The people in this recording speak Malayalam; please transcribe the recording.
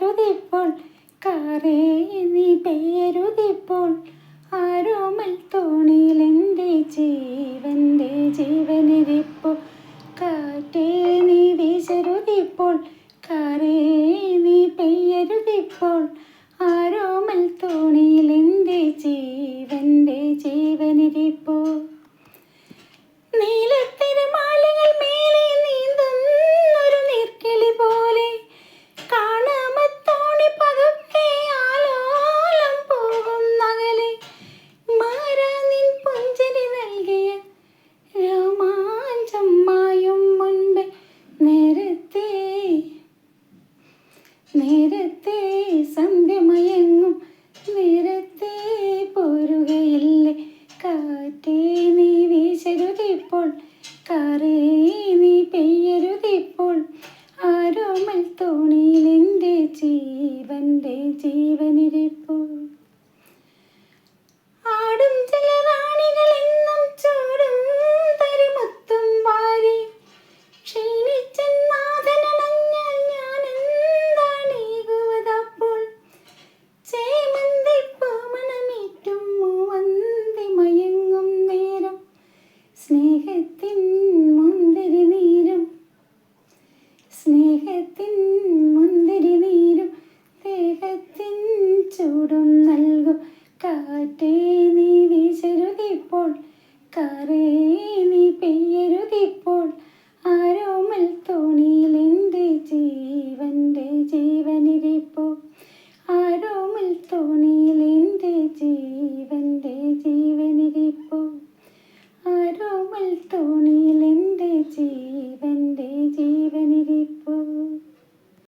പേരുതിപ്പോൾ കാറേ നീ പേരുതിപ്പോൾ ആരോമൽ എന്റെ ജീവന്റെ ജീവനിരിപ്പോൾ കാറ്റേ നീ വീശരുതിപ്പോൾ കാറേ നീ പെയ്യരുതിപ്പോൾ ആരോമൽ തോണിയിൽ എന്റെ താരേ നീ പെയ്യരുതിപ്പോൾ. ആരോമൽ തോണിയിൽ എന്റെ ജീവന്റെ ജീവനിരിപ്പോൾ. നൽകും. കാറ്റേ നീ വീശരുതിപ്പോൾ. കറേ നീ പെയ്യരുതിപ്പോൾ. ആരോമൽ തോണിയിലെന്റെ ജീവന്റെ ജീവനിരിപ്പോ. ആരോമൽ തോണിയിലെന്റെ ജീവന്റെ ജീവനിരിപ്പോ. ആരോമൽ തോണിയിലെന്റെ ജീവൻ